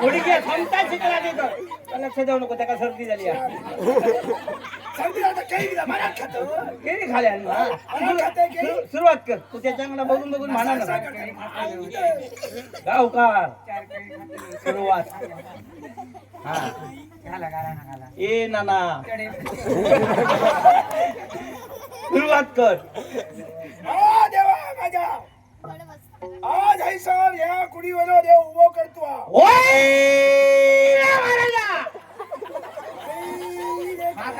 घे समता शिकला लक्ष देऊ नको त्याला सर्दी झाली आहे. सर्दी आता काही दिला मला खातो. केळी ना सुरु- सुरुवात कर. तू त्याच्याकडे बघून बघून म्हणा ना. गावकार. सुरुवात. हा. ए नाना. सुरुवात कर. आ देवा माझ्या आज है सर या कुडीवर देव उभो करतो हा. ओय महाराजा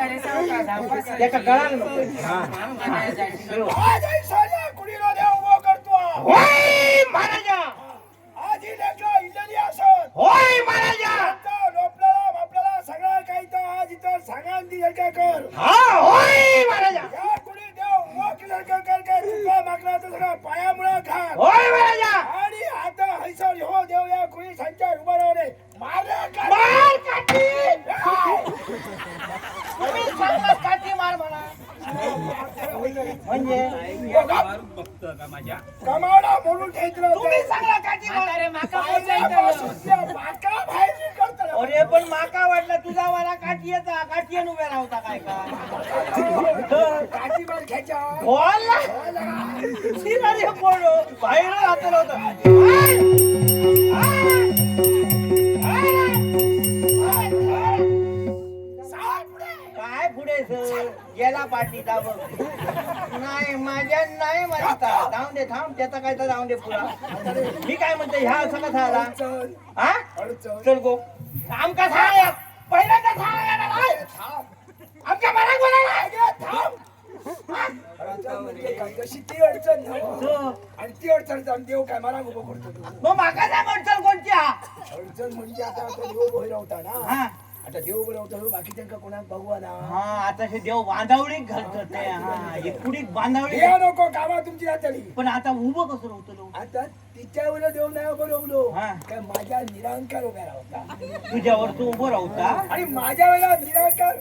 त्याचा कळाल नको हा सुरुवात. आज है सर या कुडीवर देव उभो करतो हा. होय महाराजा आज ही लेकरं इलेली असत होय महाराजा आता आपल्याला आपल्याला सगळं काही तर आज इथं सांगा ती काय कर हा होय महाराजा या कुडी देव उभो केलं कर कर कर तुका मागण्याचं सगळं पायामुळं घाल होय महाराजा आणि आता हैसर हो देव या कुणी संचार उभा राहू दे मारले का मार काठी तुम्ही सांगा काठी मार म्हणा म्हणजे कमावडा म्हणून ठेचलं तुम्ही सांगा काठी मार माका बाहेर नाही करतो अरे पण माका वाटलं तुझा वाला काठी येता काठी उभ्या राहता काय का? काठी मार बोलला रे पोळो बाहेर राहतो होतं गेला पाठीचा बघ नाही माझ्या नाही म्हणता. जाऊन दे थांब त्याचा काय तर जाऊन दे पुरा. मी काय म्हणते ह्या असं कसा आला? अडचण. हा? चल गो. आमका सांगा पहिल्यांदा थांब. आमच्या मनात बोलायला म्हणजे कशी ती अडचण नव्ह. आणि ती अडचण जाऊन देव काय मला उभं करतो. मग माका सांग अडचण कोणत्या अडचण म्हणजे आता देव राहता ना. हा. आता देव उभं राहतो बाकीच्यांका कोणाक बघवा ना हा आता हे देव बांधावळीक घालतो ते हा हे कुडीक बांधावळी देव नको कामा तुमची राहतली पण आता उभं कसं राहतो आता तिच्यावर देव नाही राहलो हा. काय माझ्या निरांकार उभ्या राहता. तुझ्यावर तू उभं राहता? आणि माझ्या वेळेला निरांकार.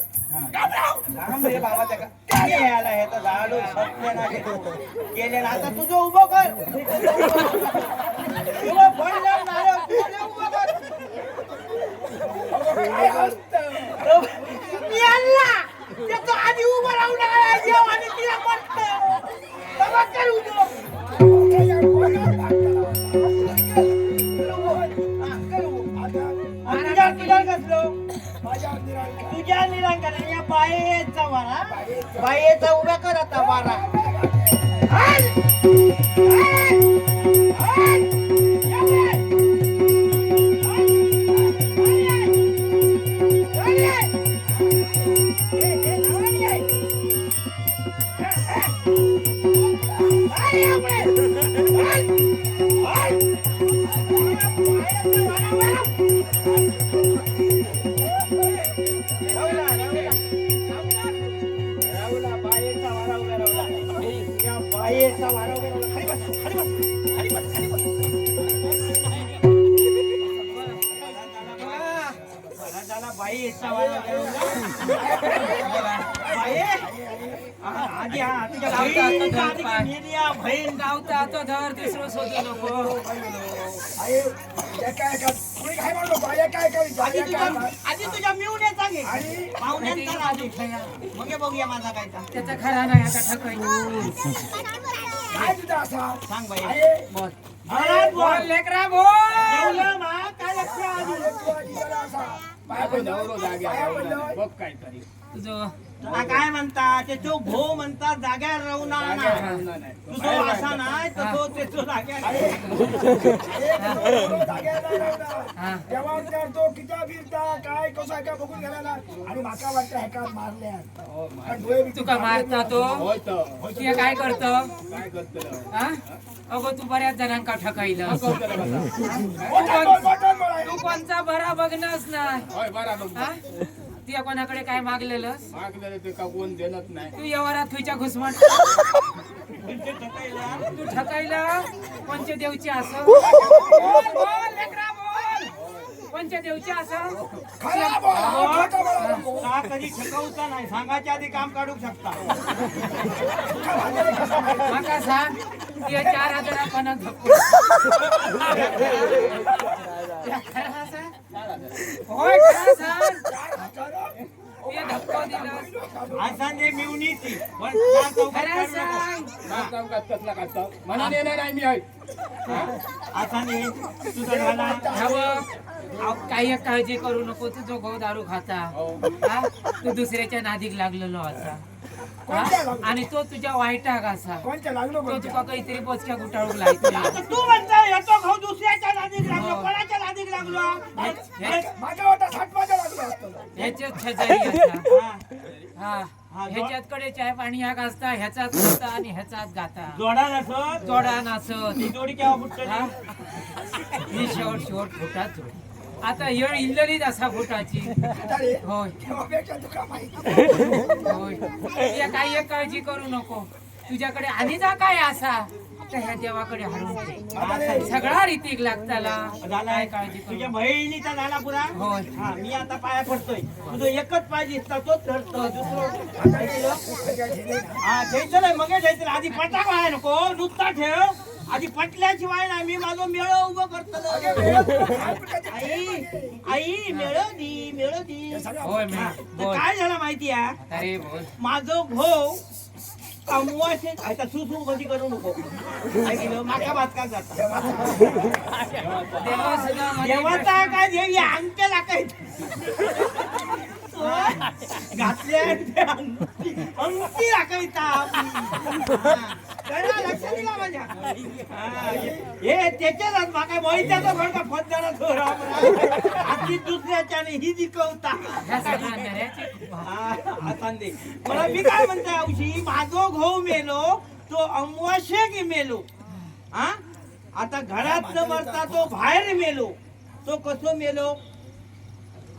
थांब रे बाबा त्या का- काय यायला हे तर झाडू सत्य ना केले ना आता तुझं उभं कर. आता आणि तुझ्या तुझ्या कसलो माझ्या तुझ्या निरांकाने या बायेचा वारा बायेचा उभ्या कर आता वारा Hey! बाये? हा, आधी हा, तुझ्या बहिणीचा आधी का मेली हा बहीण? आहे या काय का कोणी काय म्हणलो बाया काय काय आधी तुझ्या काय काय? आधी तुझ्या मिळून सांगे आणि पाहुण्यांचा राजू मग हे बघूया माझा काय ता. त्याचा खरा नाही आता ठकाई काय तुझा असा सांग बाई आहे महाराज बोल. बोल लेकरा बोल जेवलं ना? काय लक्ष आधी? पाया पडलं पाया पडलं तुझं तुला काय म्हणता? ते तो भो म्हणता जाग्यावर राहू ना तुझो असा नाही तसो ते तो जाग्यावर हा. करतो किती फिरता काय कसा काय बघून गेला आणि माका वाटतं ह्याका मारल्या. तुका मारता तो. ते काय करत? अगो तू बऱ्याच जणांका ठकाईला तू. कोणचा बरा बघणच नाही. हा? तुया कोणाकडे काय मागलेलं मागलेलं ते का कोण देणत नाही. तू व्यवहारात तुझ्या घुसमट. तू ठकायला? पंचदेवची असं? बोल बोल लेकरा बोल. पंचदेवची असं. का कधी नाही? सांगायच्या आधी काम काढू शकता. माका सांग ते चार हजार खरं. सांग. काय चौकात कसला काढतो म्हणून येणार आहे मी आहे. असा नाही तुझा झाला ह्या बघ, अहो, काही काळजी करू नको. तू जो गो दारू खाता. हा? तू दुसऱ्याच्या नादीक लागलेलो असा. हा? आणि तो तुझ्या वाईटाक असा. तो तुका काहीतरी बोचक्या गुटाळूक लायतो आता तू म्हणतो दुसऱ्याच्या नादीक लागलो हो. कोणाच्या नादीक लागलो? माझ्या वाटा साठ माझ्या लागलो असतो ह्याच्यात शेजारी हा. हा. हा, ह्याच्यात कडे चाय पाणी ह्या घासता ह्याचात खाता आणि ह्याचात गाता. जोडा नसत जोडा नाचत ती जोडी केव्हा फुटते हा? शेवट शेवट फुटात जोड आता येळ इल्लरीच असा फुटाची. होय. होय. या काही एक काळजी करू नको. तुझ्याकडे आणि जा काय असा? तर ह्या देवाकडे. सगळा रीतीक लागताला झाला काळजी करू तुझ्या बहिणीचा झाला पुरा. होय. हा मी आता पाया पडतोय. तुझं एकच पाय दिसता तोच धरतो दुसरं? हा घ्यायचं नाही मग घ्यायचं आधी पटा काय नको. नुसता ठेव. आधी पटल्याशिवाय ना मी माझं मेळ उभं करतो आई आई मेळ दी मेळ दी होय मी तर बोल. काय झालं माहिती आहे अरे बोल. माझं भाऊ आता सुसू कधी करू नको. ऐकलं माका जाता. देवा सुद्धा मध्ये देवाचा काय देव या अंगठ्या लागायचं घातल्या अंगठी. दाखविता दिला माझ्या हे. माका मोहित्याचा तो ही जिकवता. आता मला मी काय म्हणते औषी माझो घो मेलो तो अमवाशे की मेलो? हा? आता घरात न मरता तो बाहेर मेलो. तो कसो मेलो?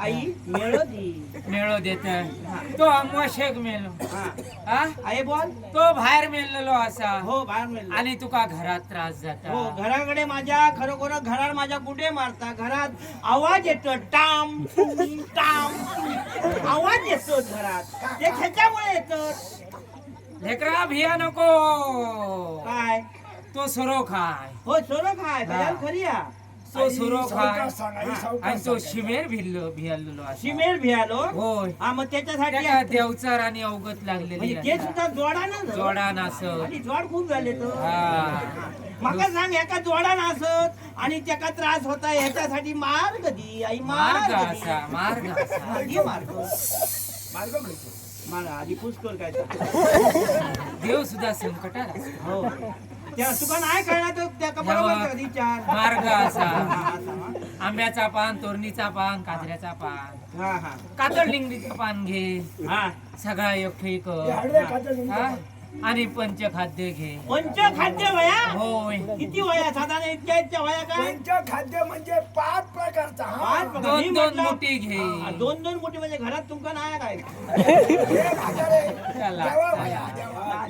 आई मेलो दी मेळो देत तो अमवशेक मेलो. हा. हा? आई बोल. तो बाहेर मेलेलो असा. हो बाहेर मेलो आणि तुका घरात त्रास हो जाता घराकडे माझ्या खरोखर घरात माझ्या कुठे मारता. घरात आवाज येतो टाम टाम. आवाज येतो घरात. ते ह्याच्यामुळे येत. लेकरा भिया नको. काय? तो सुरो खाय हो सोनं काय बयाल खरी या तो आणि तो. शिमेर भिल्लो भियालेलो असा. शिमेर भियालो? होय. हा मग त्याच्यासाठी त्याला देवचार आणि अवगत लागलेली म्हणजे ते असा. सुद्धा जोडा ना? जोडा नासत आणि जोड खूप झाले तर. हा. मका सांग एका जोडा नासत आणि त्याका त्रास होता ह्याच्यासाठी मार कधी आई मार मार्ग? असा मार्ग असा. मार्ग. मार्ग. घडतो मला आधी पुष्कर काय तर. देव सुद्धा संकटात असतो. हो. त्या तुका नाही कळणार तर त्याका बरोबर ह्यावर कधी चार मार्ग असा. आंब्याचा पान तोरणीचा पान काजऱ्याचा पान. हा हा. कातळ लिंगडीचं पान घे. हा. सगळा एक हे. हा? आणि पंचखाद्य घे. पंचखाद्य वया होय. किती वया? साधारण इतक्या इतक्या वया काय? पंचखाद्य म्हणजे पाच प्रकारचा हा. पाच. मी दोन दोन म्हटलं- मोठी घे. हा, दोन दोन मोठी म्हणजे घरात तुमका नाही काय? हे देवा देवा.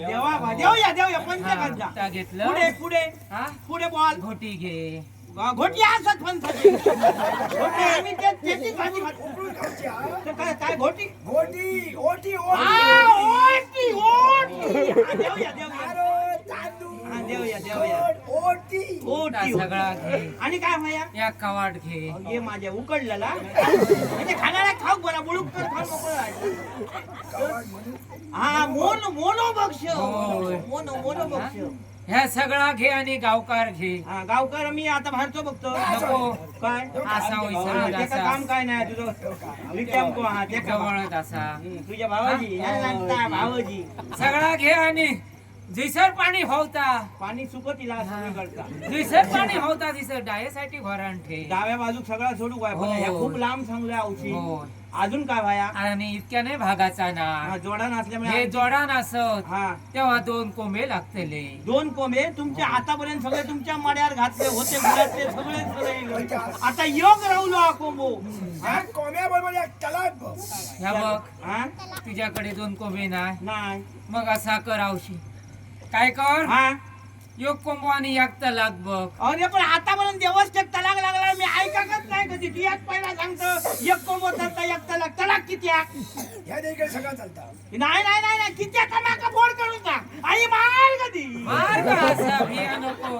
हा, देवा बा- देऊया देऊया हा, पंचखाद्य त्या घेतलं पुढे पुढे हा पुढे बॉल घोटी घे घोटी असत पण सगळे. घोटी आम्ही ते- त्याची भाजी खातो. उकळून खायची, हा. तर काय काय घोटी गोटी ओटी हा, ओटी ओटी ओटी हा, देऊया देऊया नारळ, तांदूळ हा, देऊया देऊया गोड, ओटी सगळा घे. आणि काय भया या कवाट घे. हे माझ्या उकडलेला. म्हणजे खाणारा खाऊ बरा बुळूक खाऊ राहायचं. हा मोन मोनो बक्ष होय. मोनो मोनो बक्ष ह्या सगळा घे आणि गावकार घे. हा गावकर मी आता बाहेरचो बघतो. नको. काय? असा हा, त्याचं काम काय नाही तुझं. विक्रम को हा ते जवळच असा. तुझ्या भावाजी लागता भावाजी. सगळा घे आणि जिसर पाणी होता. पाणी सुकतीला सगळीकडचा जिसर पाणी होता दिसर डायसाठी घोराण ठे डाव्या बाजूक सगळा सोडू काय पण हो. ह्या खूप लांब सांगल्या औषधी होय. अजून काय भाया आणि इतक्या नाही भागाचा ना हा जोडा हे नसल्यामुळे जोडा नसत हा. तेव्हा दोन कोंबे लागतले. दोन कोंबे तुमच्या आतापर्यंत सगळे तुमच्या मड्यावर घातले होते घरातले सगळे सगळे. आता योग राहुलो हा कोंबो. कोंब्याबरोबर एक तलाक बघ. ह्या बघ. हा? तुझ्याकडे दोन कोंबे नाही नाही मग असा कर आवशी काय कर? हा. योग कोंबो आणि एक तलाक बघ. अरे पण आतापर्यंत व्यवस्थित तलाक लागला मी ऐकतच नाही कधी. तू याच पहिला सांगतो एक कोंबो चालता एक तलाक तलाक किती आहे? ह्या देखील सगळं चालतं. नाही नाही नाही नाही. किती आता माका फोड करून टाक? आई मार कधी? मार्ग असा? भिया नको.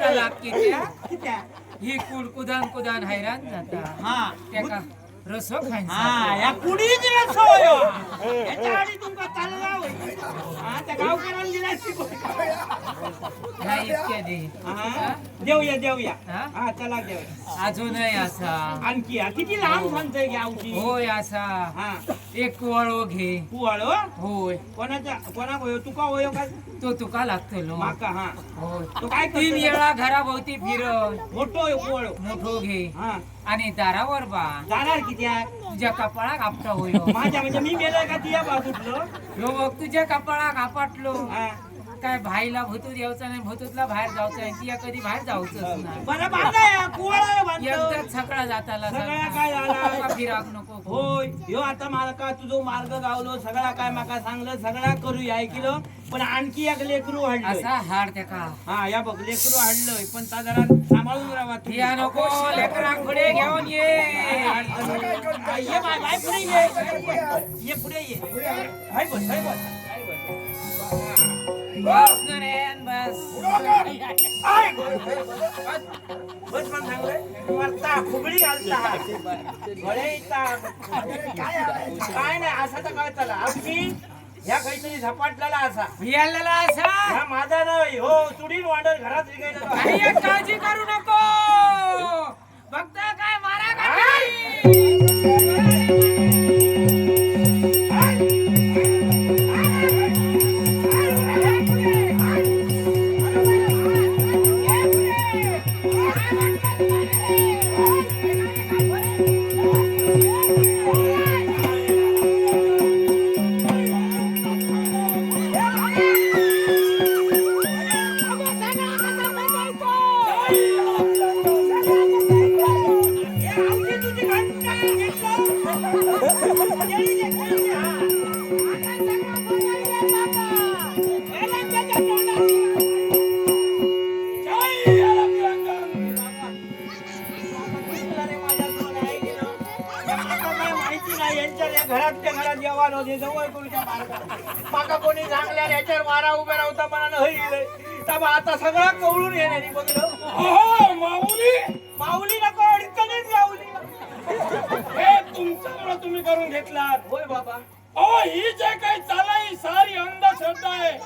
तलाक किती किती आहे? ही कुड कुदान कुदान हैराण जाता. हा. त्याका रसो खायचा? हा या कुडीच रस्ता होय. याच्या आधी तुमका चालला होय हा त्या गावकऱ्यांना दिला नाही इतक्या दे देऊया देऊया हा? हा चला देऊया अजूनही असा आणखी या. किती लांब सांगतोय गावची होय असा हा एक वळो घे तू होय कोणाचा कोणा होय तुका होय का तो तुका लागतलो माका हा होय तो काय तीन वेळा घराभोवती फिर मोठो होय पोळ मोठो घे हा आणि दारावर बा जाणार कित्याक तुझ्या कपाळाक आपटा होय माझ्या म्हणजे मी मेलोय का तिया बाजूतलं? ह्यो बघ तुझ्या कपाळाक आपटलो. हा. काय भाईला भूतूत यायचं नाही भूतूतला बाहेर जायचं नाही तिया कधी बाहेर जाऊच नाही. बरं बांधा कुवाळा बांधतो एकदाच सगळा जाताला सगळ्या काय झाला? फिराक नको होय. ह्यो आता मालका तुझो मार्ग गावलो सगळा काय माका सांगलं सगळा करूया ऐकलं? पण आणखी एक लेकरू हाडलोय असा हाड त्या का हा या बघ लेकरू हाडलोय पण जरा सांभाळून राहा. या नको पुढे घेऊन ये. ये बाय बाय पुढे ये. ये पुढे ये. हाय बस हाय बस बस. बस आय! बस वरता घालता गळे इता. काय नाही असा तर काय चला आमची ह्या काहीतरी झपाटलेला असा. याला असा. माझा नाही. हो तुडीन वांडर घरात विकायला काळजी करू नको आपल्या घरात जेवण वारा उभे राहता मनानं आता सगळं कवळून येण्याने माऊली! माऊली नको अडचणीच माऊली हे तुमच्याकडे तुम्ही करून घेतलात. होय बाबा. ओ ही जे काही चालाय सारी अंधश्रद्धा आहे.